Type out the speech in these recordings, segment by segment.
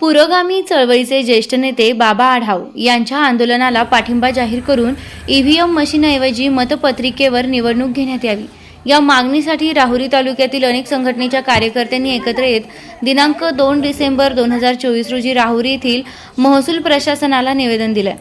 पुरोगामी चळवळीचे ज्येष्ठ नेते बाबा आढाव यांच्या आंदोलनाला पाठिंबा जाहीर करून ईव्हीएम मशीनऐवजी मतपत्रिकेवर निवडणूक घेण्यात यावी. या मागणीसाठी राहुरी तालुक्यातील अनेक संघटनेच्या कार्यकर्त्यांनी एकत्र येत दिनांक दोन डिसेंबर दोन हजार चोवीस रोजी राहुरी येथील महसूल प्रशासनाला निवेदन दिलं.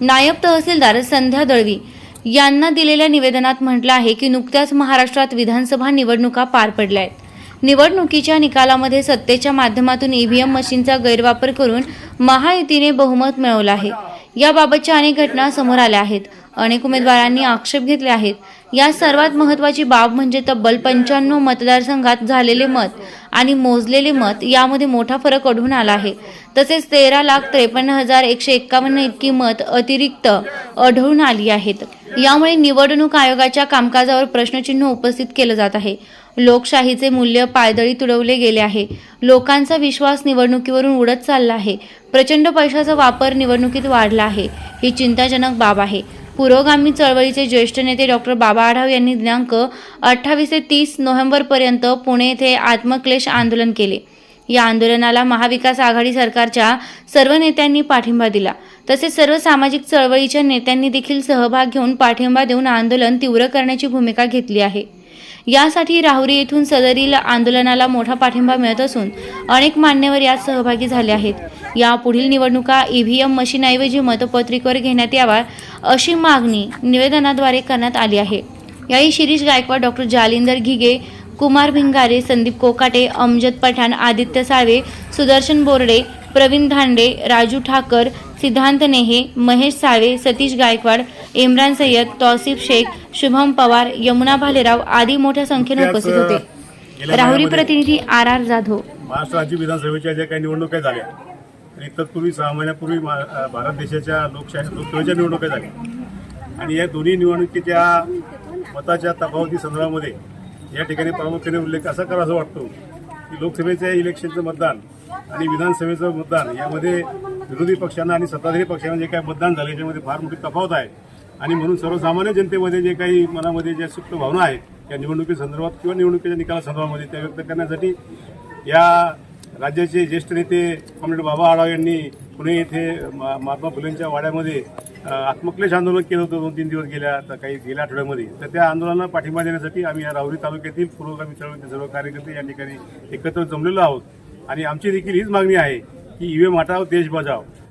नायब तहसीलदार संध्या दळवी यांना दिलेल्या निवेदनात म्हटलं आहे की नुकत्याच महाराष्ट्रात विधानसभा निवडणुका पार पडल्या आहेत. निवडणुकीच्या निकालामध्ये सत्तेच्या माध्यमातून ईव्हीएम मशीनचा गैरवापर करून महायुतीने बहुमत मिळवलं आहे. याबाबतच्या अनेक घटना समोर आल्या आहेत. अनेक उमेदवारांनी आक्षेप घेतले आहेत. या सर्वात महत्त्वाची बाब म्हणजे तब्बल पंच्याण्णव मतदारसंघात झालेले मत आणि मोजलेले मत यामध्ये मोठा फरक आढळून आला आहे. तसेच तेरा लाख त्रेपन्न हजार एकशे एक्कावन्न इतकी मत अतिरिक्त आढळून आली आहेत. यामुळे निवडणूक आयोगाच्या कामकाजावर प्रश्नचिन्ह उपस्थित केलं जात आहे. लोकशाहीचे मूल्य पायदळी तुडवले गेले आहे. लोकांचा विश्वास निवडणुकीवरून उडत चालला आहे. प्रचंड पैशाचा वापर निवडणुकीत वाढला आहे. ही चिंताजनक बाब आहे. पुरोगामी चळवळीचे ज्येष्ठ नेते डॉक्टर बाबा आढाव यांनी दिनांक अठ्ठावीस ते तीस नोव्हेंबरपर्यंत पुणे येथे आत्मक्लेश आंदोलन केले. या आंदोलनाला महाविकास आघाडी सरकारच्या सर्व नेत्यांनी पाठिंबा दिला. तसेच सर्व सामाजिक चळवळीच्या नेत्यांनी देखील सहभाग घेऊन पाठिंबा देऊन आंदोलन तीव्र करण्याची भूमिका घेतली आहे. यासाठी राहुरी येथून सदरील आंदोलनाला मोठा पाठिंबा मिळत असून अनेक मान्यवर यात सहभागी झाले आहेत. या पुढील निवडणुका ईव्हीएम मशीनऐवजी मतपत्रिकेवर घेण्यात यावा अशी मागणी निवेदनाद्वारे करण्यात आली आहे. यावेळी शिरीष गायकवाड डॉक्टर जालिंदर घिगे कुमार भिंगारे संदीप कोकाटे अमजद पठाण आदित्य साळवे सुदर्शन बोर्डे प्रवीण धांडे राजू ठाकर सिद्धांत नेहे महेश साळवे सतीश गायकवाड इम्रान सय्यद तौसिफ शेख शुभम पवार यमुना भालेराव आदी मोठ्या संख्येने उपस्थित होते. राहुरी प्रतिनिधी आर आर जाधव. महाराष्ट्र राज्य विधानसभेच्या ज्या काही निवडणुका झाल्या आणि तत्पूर्वी सहा महिन्यापूर्वी भारत देशाच्या लोकशाही लोकसभेच्या निवडणुका झाल्या. आणि या दोन्ही निवडणुकीच्या मताच्या तफावती संदर्भामध्ये या ठिकाणी प्रामुख्याने उल्लेख असा करावा वाटतो की लोकसभेच्या इलेक्शनचं मतदान आणि विधानसभेचं मतदान यामध्ये विरोधी पक्षांना आणि सत्ताधारी पक्षांना जे काही मतदान झालं याच्यामध्ये फार मोठी तफावत आहे. आणि म्हणून सर्वसामान्य जनतेमध्ये जे काही मनामध्ये ज्या सुप्त भावना आहेत या निवडणुकीसंदर्भात किंवा निवडणुकीच्या निकालासंदर्भामध्ये त्या व्यक्त करण्यासाठी या राज्याचे ज्येष्ठ नेते कॉम्रेड बाबा आढाव यांनी पुणे येथे महात्मा फुलेंच्या वाड्यामध्ये आत्मक्लेश आंदोलन केलं होतं दोन तीन दिवस गेल्या आता काही गेल्या आठवड्यामध्ये. तर त्या आंदोलनाला पाठिंबा देण्यासाठी आम्ही या राहुरी तालुक्यातील पुरोगामी चळवळीचे सर्व कार्यकर्ते या ठिकाणी एकत्र जमलेलो आहोत. आणि आमची देखील हीच मागणी आहे की ईव्हीएम हटाव देश बजाव